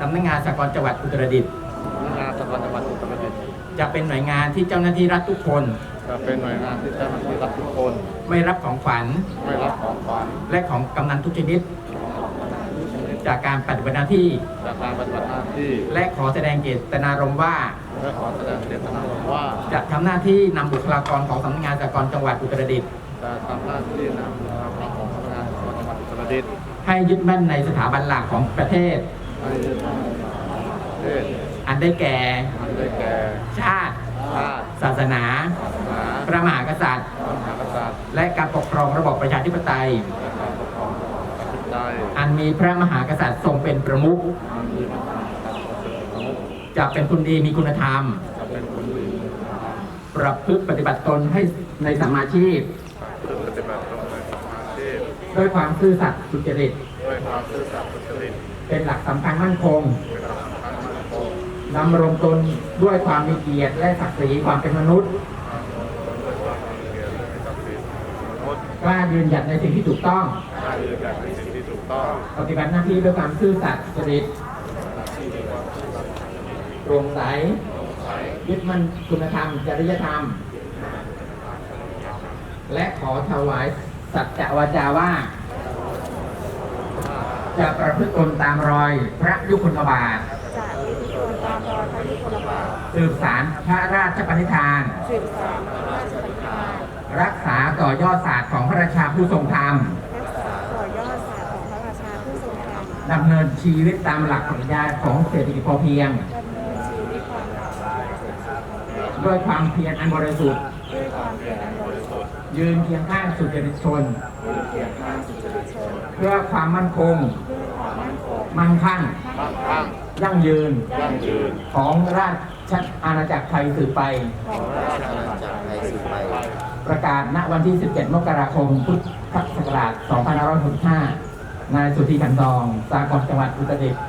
สำนักงานสากลจังหวัดอุตรดิตถ์พนักงานสถาบันจังหวัดอุตรดิตถ์จะเป็นหน่วยงานที่เจ้าหน้าที่รัฐทุกคน จะเป็นหน่วยงานที่เจ้าหน้าที่รัฐทุกคน ไม่รับของขวัญไม่รับของขวัญและของกำนันทุกชนิด จากการปฏิบัติหน้าที่จากการปฏิบัติหน้าที่ และขอแสดงเจตนารมณ์ว่าและขอแสดงเจตนารมณ์ว่า จะทำหน้าที่นำบุคลากรของสำนักงานสากลจังหวัดอุตรดิตถ์จะทำหน้าที่นำบุคลากรของพนักงานสถาบันจังหวัดอุตรดิตถ์ให้ยึดมั่นในสถาบันหลักของประเทศ ให้ยึดมั่นในประเทศอันได้แก่ อันได้แก่ชาติ ชาติศาสนา ศาสนาพระมหากษัตริย์ พระมหากษัตริย์และการปกครองระบอบประชาธิปไตยและการปกครองระบอบประชาธิปไตยอันมีพระมหากษัตริย์ทรงเป็นประมุขอันมีพระมหากษัตริย์ทรงเป็นประมุขจะเป็นคนดีมีคุณธรรม จะเป็นคนดีประพฤติปฏิบัติตนให้ในสัมมาชีพ เพื่อปฏิบัติตนในสมาธิด้วยความซื่อสัตย์สุจริตด้วยความซื่อสัตย์สุจริต เป็นหลักสำคัญมั่นคงเป็นหลักสำคัญมั่นคงดำรงตนด้วยความมีเกียรติและศักดิ์ศรีความเป็นมนุษย์ด้วยความมีเกียรติและศักดิ์ศรีของมนุษย์กล้ายืนหยัดในสิ่งที่ถูกต้องการยืนหยัดในสิ่งที่ถูกต้อง ปฏิบัติหน้าที่ด้วยความซื่อสัตย์สุจริตที่มีความซื่อสัตย์โปร่งใสใสยึดมั่นคุณธรรม จริยธรรม และขอถวายสัจจะวาจาว่า จะประพฤติตนตามรอย พระยุคลบาทจะยึดโยนตามรอยพระยุคลบาทสืบสารพระราชปณิธาน สืบสานพระราชปณิธานรักษาต่อยอดศาสตร์ของพระราชาผู้ทรงธรรมรักษาต่อยอดศาสตร์ของพระราชาผู้ทรงธรรมดำเนินชีวิตตามหลักปรัชญาของเศรษฐกิจพอเพียง ดำเนินชีวิตความหลากหลายเศรษฐกิจพอเพียงด้วยความเพียรอันบริสุทธิ์ ด้วยความเพียรอันบริสุทธิ์ยืนเคียงข้างสุจริตชนยืนเคียงข้างสุจริตชน เพื่อความมั่นคงเพื่อความมั่นคง มั่งคั่งมั่งคั่งยั่งยืนยั่งยืน ของราชอาณาจักรไทยสืบไปของราชอาณาจักรไทยสืบไป ประกาศณวันที่ 17 มกราคม พุทธศักราช 2565 นายสุธีขันทอง สากลจังหวัดอุตรดิตถ์